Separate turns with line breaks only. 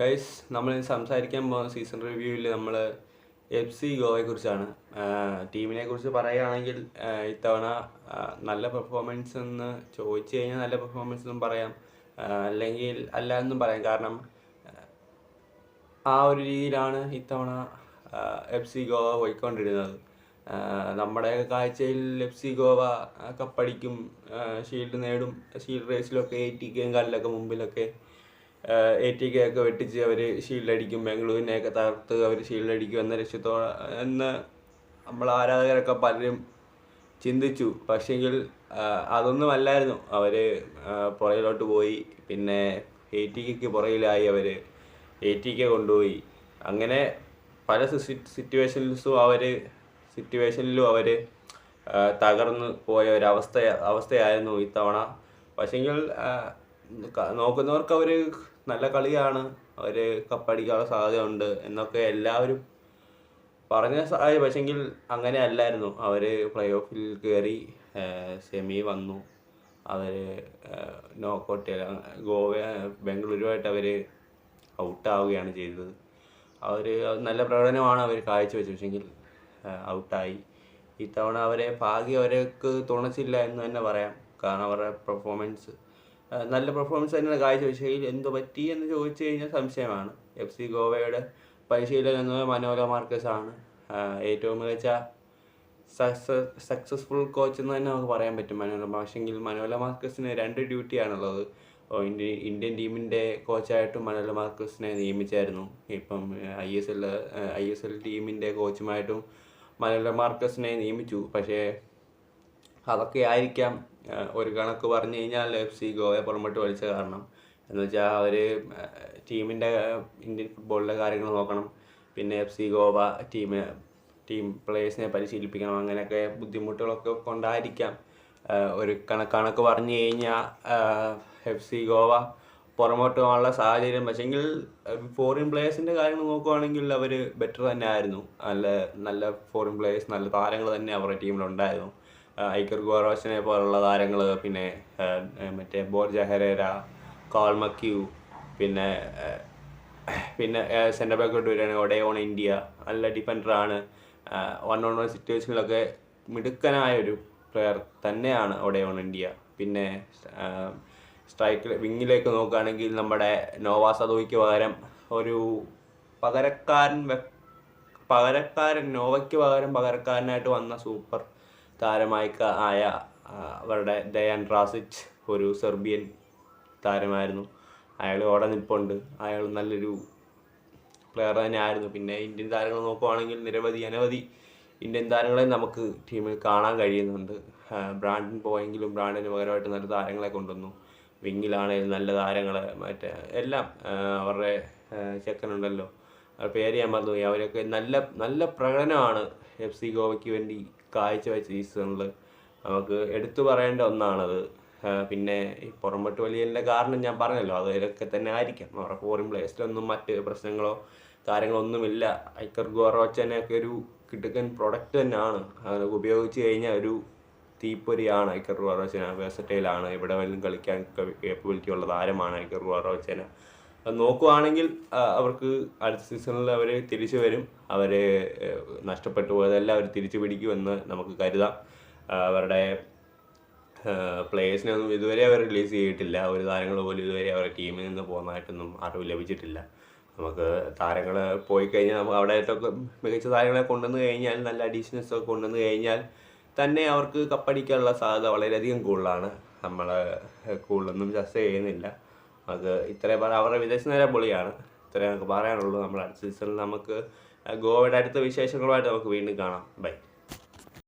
Guys നമ്മൾ സംസാരിക്കാൻ പോകുന്ന സീസൺ റിവ്യൂവിൽ നമ്മൾ എഫ് സി ഗോവയെ കുറിച്ചാണ് ടീമിനെ കുറിച്ച് പറയുകയാണെങ്കിൽ ഇത്തവണ നല്ല പെർഫോമൻസ് എന്ന് ചോദിച്ചു കഴിഞ്ഞാൽ നല്ല പെർഫോമൻസ് എന്നും പറയാം. അല്ലെങ്കിൽ അല്ല എന്നും പറയാം. കാരണം ആ ഒരു രീതിയിലാണ് ഇത്തവണ എഫ് സി ഗോവ പോയിക്കൊണ്ടിരുന്നത്. നമ്മുടെ കാഴ്ചയിൽ എഫ് സി ഗോവ കപ്പടിക്കും ഷീൽഡ് നേടും ഷീൽഡ് റേസിലൊക്കെ എയ്റ്റിക്കും കല്ലൊക്കെ മുമ്പിലൊക്കെ എ ടി കെ ഒക്കെ വെട്ടിച്ച് അവർ ഷീൽഡ് അടിക്കും. ബാംഗ്ലൂരിനെയൊക്കെ തകർത്ത് അവർ ഷീൽഡ് അടിക്കും എന്ന ലക്ഷ്യത്തോടെ എന്ന് നമ്മൾ ആരാധകരൊക്കെ പലരും ചിന്തിച്ചു. പക്ഷെങ്കിൽ അതൊന്നും അല്ലായിരുന്നു. അവർ പുറകിലോട്ട് പോയി. പിന്നെ എ ടി കെക്ക് പുറകിലായി അവർ എ ടി കെ കൊണ്ടുപോയി. അങ്ങനെ പല സിറ്റുവേഷൻസും അവർ സിറ്റുവേഷനിലും അവർ തകർന്നു പോയ ഒരവസ്ഥ അവസ്ഥയായിരുന്നു ഇത്തവണ. പക്ഷെങ്കിൽ നോക്കുന്നവർക്ക് അവർ നല്ല കളിയാണ്. അവർ കപ്പടിക്കാനുള്ള സാധ്യതയുണ്ട് എന്നൊക്കെ എല്ലാവരും പറഞ്ഞ സഹായി പക്ഷെങ്കിൽ അങ്ങനെ അല്ലായിരുന്നു. അവർ പ്ലേ ഓഫിൽ കയറി സെമി വന്നു. അവർ നോക്കൗട്ട് ഗോവ ബാംഗ്ലൂരുമായിട്ട് അവർ ഔട്ടാവുകയാണ് ചെയ്തത്. അവർ നല്ല പ്രകടനമാണ് അവർ കാഴ്ചവെച്ചത്. പക്ഷെങ്കിൽ ഔട്ടായി ഇത്തവണ അവരെ ഭാഗ്യം അവർക്ക് തുണച്ചില്ല എന്ന് തന്നെ പറയാം. കാരണം അവരുടെ പെർഫോമൻസ് നല്ല പെർഫോമൻസ് തന്നെയാണ് കാഴ്ചവെച്ചെങ്കിൽ എന്ത് പറ്റി എന്ന് ചോദിച്ചു കഴിഞ്ഞാൽ സംശയമാണ്. എഫ് സി ഗോവയുടെ പരിശീലകൻ മനോല മാർക്കസ് ആണ്. ഏറ്റവും മികച്ച സക്സസ്ഫുൾ കോച്ച് എന്ന് തന്നെ നമുക്ക് പറയാൻ പറ്റും മനോല പക്ഷെങ്കിൽ മനോല മാർക്കസിന് രണ്ട് ഡ്യൂട്ടിയാണുള്ളത് ഓ, ഇന്ത്യ ഇന്ത്യൻ ടീമിന്റെ കോച്ചായിട്ടും മനോല മാർക്കസിനെ നിയമിച്ചായിരുന്നു. ഇപ്പം I S L I S L ടീമിന്റെ കോച്ചുമായിട്ടും മനോല മാർക്കസിനെ നിയമിച്ചു. പക്ഷേ അതൊക്കെ ആയിരിക്കാം ഒരു കണക്ക് പറഞ്ഞു കഴിഞ്ഞാൽ എഫ് സി ഗോവയെ പുറമോട്ട് വലിച്ച കാരണം. എന്ന് വെച്ചാൽ അവർ ടീമിന്റെ ഇന്ത്യൻ ഫുട്ബോളിലെ കാര്യങ്ങൾ നോക്കണം. പിന്നെ F C Goa team team പ്ലേയേഴ്സിനെ പരിശീലിപ്പിക്കണം. അങ്ങനെയൊക്കെ ബുദ്ധിമുട്ടുകളൊക്കെ കൊണ്ടായിരിക്കാം. ഒരു കണക്ക് കണക്ക് പറഞ്ഞു കഴിഞ്ഞാൽ എഫ് സി ഗോവ പുറമോട്ട് പോകാനുള്ള സാഹചര്യം. പക്ഷെങ്കിൽ ഫോറിൻ പ്ലേയേഴ്സിന്റെ കാര്യങ്ങൾ നോക്കുവാണെങ്കിൽ അവർ ബെറ്റർ തന്നെ ആയിരുന്നു നല്ല നല്ല ഫോറിൻ പ്ലേയേഴ്സ് നല്ല താരങ്ങൾ തന്നെ അവരുടെ ടീമിലുണ്ടായിരുന്നു ഐക്കർ ഗോറോസിനെ പോലുള്ള താരങ്ങൾ പിന്നെ മറ്റേ ബോർജ ഹെരേര കോൾ മക്യു പിന്നെ പിന്നെ സെന്റർ ബാക്കോട്ട് വരികയാണെങ്കിൽ ഒഡയോൺ ഇന്ത്യ നല്ല ഡിഫൻഡറാണ്. വൺ ഓൺ വൺ സിറ്റുവേഷനിലൊക്കെ മിടുക്കനായ ഒരു പ്ലെയർ തന്നെയാണ് ഒഡയോൺ ഇന്ത്യ. പിന്നെ സ്ട്രൈക്കിൽ വിങ്ങിലേക്ക് നോക്കുകയാണെങ്കിൽ നമ്മുടെ നോവാസ് സദോയ്ക്ക് പകരം ഒരു പകരക്കാരൻ പകരക്കാരൻ നോവയ്ക്ക് പകരം പകരക്കാരനായിട്ട് വന്ന സൂപ്പർ താരമായി ആയ അവരുടെ ദയാൻ റാസിച്ച് ഒരു സെർബിയൻ താരമായിരുന്നു. അയാൾ അവിടെ നിൽപ്പുണ്ട് അയാൾ നല്ലൊരു പ്ലെയർ തന്നെയായിരുന്നു. പിന്നെ ഇന്ത്യൻ താരങ്ങൾ നോക്കുവാണെങ്കിൽ നിരവധി അനവധി ഇന്ത്യൻ താരങ്ങളെ നമുക്ക് ടീമിൽ കാണാൻ കഴിയുന്നുണ്ട്. ബ്രാൻഡിൻ പോയെങ്കിലും ബ്രാൻഡിന് പകരമായിട്ട് നല്ല താരങ്ങളെ കൊണ്ടുവന്നു. വിങ്ങിലാണെങ്കിലും നല്ല താരങ്ങൾ മറ്റേ എല്ലാം അവരുടെ ചെക്കനുണ്ടല്ലോ. പേര് ഞാൻ മറന്നുപോയി. അവരൊക്കെ നല്ല നല്ല പ്രകടനമാണ് എഫ് സി ഗോവയ്ക്ക് വേണ്ടി കാഴ്ചവെച്ച സീസണിൽ നമുക്ക് എടുത്തു പറയേണ്ട ഒന്നാണത്. പിന്നെ ഈ പുറമ്പോട്ട് വലിയതിന്റെ കാരണം ഞാൻ പറഞ്ഞല്ലോ അതിലൊക്കെ തന്നെ ആയിരിക്കാം. അവരുടെ ഫോറിൻ പ്ലേസിലൊന്നും മറ്റ് പ്രശ്നങ്ങളോ കാര്യങ്ങളോ ഒന്നുമില്ല. ഐക്കർ ഗോറോച്ചനൊക്കെ ഒരു കിട്ടുക്കൻ പ്രൊഡക്റ്റ് തന്നെയാണ്. അത് ഉപയോഗിച്ച് കഴിഞ്ഞാൽ ഒരു തീപ്പൊരിയാണ് ഐക്കർ ഗോറോച്ചന. വേഴ്സറ്റൈലാണ് ഇവിടെ വല്ലതും കളിക്കാൻ കേപ്പബിലിറ്റി ഉള്ള താരമാണ് ഐക്കർ ഗോറോച്ചന. നോക്കുവാണെങ്കിൽ അവർക്ക് അടുത്ത സീസണിൽ അവർ തിരിച്ചു വരും. അവർ നഷ്ടപ്പെട്ടു പോയതെല്ലാം അവർ തിരിച്ചു പിടിക്കുമെന്ന് നമുക്ക് കരുതാം. അവരുടെ പ്ലേയേഴ്സിനെ ഒന്നും ഇതുവരെ അവർ റിലീസ് ചെയ്തിട്ടില്ല. ഒരു താരങ്ങൾ പോലും ഇതുവരെ അവരുടെ ടീമിൽ നിന്ന് പോകുന്നതായിട്ടൊന്നും അറിവ് ലഭിച്ചിട്ടില്ല. നമുക്ക് താരങ്ങൾ പോയി കഴിഞ്ഞാൽ നമുക്ക് അവിടെയൊക്കെ മികച്ച താരങ്ങളെ കൊണ്ടുവന്ന് കഴിഞ്ഞാൽ നല്ല അഡീഷണൽസ് ഒക്കെ കൊണ്ടുവന്ന് കഴിഞ്ഞാൽ തന്നെ അവർക്ക് കപ്പടിക്കാനുള്ള സാധ്യത വളരെയധികം കൂടുതലാണ്. നമ്മൾ കൂടുതലൊന്നും ചർച്ച ചെയ്യുന്നില്ല. അത് ഇത്രയും പറ അവരുടെ വിദേശ നേരെ പൊളിയാണ്. ഇത്രയും നമുക്ക് പറയാനുള്ളൂ. നമ്മൾ അടുത്ത സീസണിൽ നമുക്ക് ഗോവയുടെ അടുത്ത വിശേഷങ്ങളുമായിട്ട് നമുക്ക് വീണ്ടും കാണാം. ബൈ